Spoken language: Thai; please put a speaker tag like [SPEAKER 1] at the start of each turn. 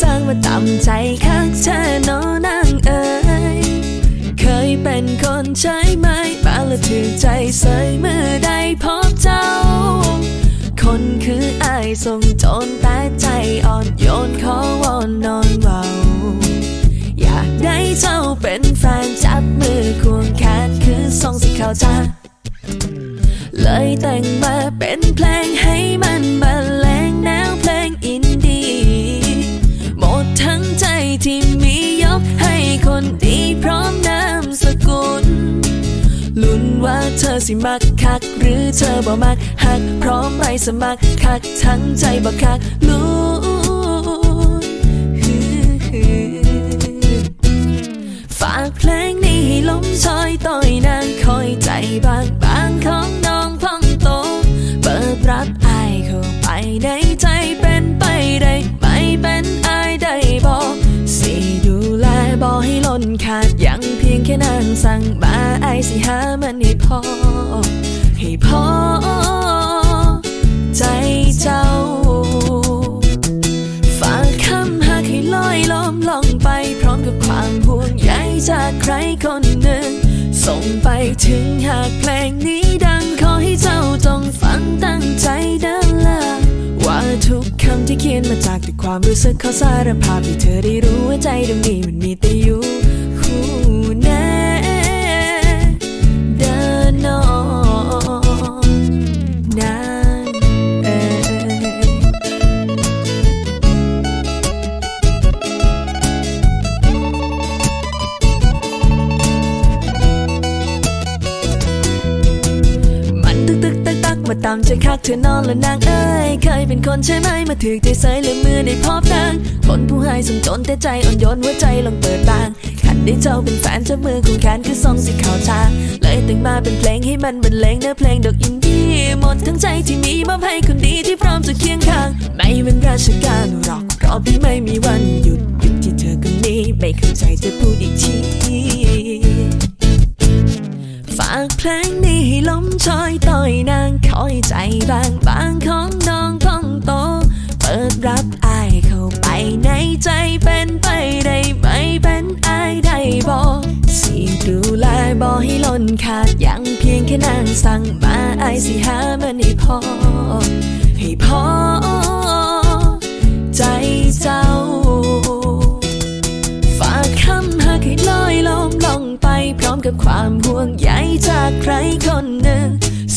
[SPEAKER 1] สร้างมาตำใจคักเธอโนนางเอ๋ยเคยเป็นคนใช้ไม้มาละถือใจใส่เมื่อได้พบเจ้า คนคืออายทรงโจรแต่ใจอ่อนโยนขอวอนนอนเบาอยากได้เจ้าเป็นแฟนจับมือควงแขนคือทรงสิเขาจ้าเลยแต่งมาเป็นเพลงให้มา สิมักคัก หรือเธอบ่มักหักพร้อมไปสมัครคักทั้งใจบ่คักลุ้ฝากเพลงนี้ให้ลมชอยต่อยนางคอยใจบางบางของ นขาดยังเพียงแค่นางสั่งมาไอสิหามันให้พอ ให้พอ ใจเจ้า ฝากคำหากให้ลอยล้มลองไปพร้อมกับความห่วงใยจากใครคนหนึ่ง ส่งไปถึงหากเพลงนี้ดังขอให้เจ้าจงฟังตั้งใจเดินละว่าทุกคำที่เขียนมาจากแต่ความรู้สึกเขาสารภาพให้เธอได้รู้ว่าใจดวงนี้มันมีแต่อยู่ มาตามใจคักเธอนอนและนางเอ้ยเคยเป็นคนใช่ไหมมาถือใจใส่เลยมือได้พบนางคนผู้ให้สมจนแต่ใจอ่อนโยนหัวใจลองเปิดบางขันได้เจ้าเป็นแฟนจ้ามือของแขนคือทรงสิข้าทาเลยแต่งมาเป็นเพลงให้มันบรรเลงเนื้อเพลงดอกอินดี้หมดทั้งใจที่มีมอบให้คนดีที่พร้อมจะเคียงข้าง ไม่เป็นราชการหรอกเพราะพี่ไม่มีวันหยุดหยุดที่เธอคนนี้ไม่เข้าใจจะพูดอีกที บางบางของน้องพองโต เปิดรับอายเข้าไปในใจเป็นไปได้ไหมเป็นอายได้บอกสิดูแลบอให้ล้นขาดยังเพียงแค่นางสั่งมาอายสิหามันให้พอ ให้พอใจเจ้า ฝากคำหากให้ลอยลมลงไปพร้อมกับความห่วงใยจากใครคนหนึ่ง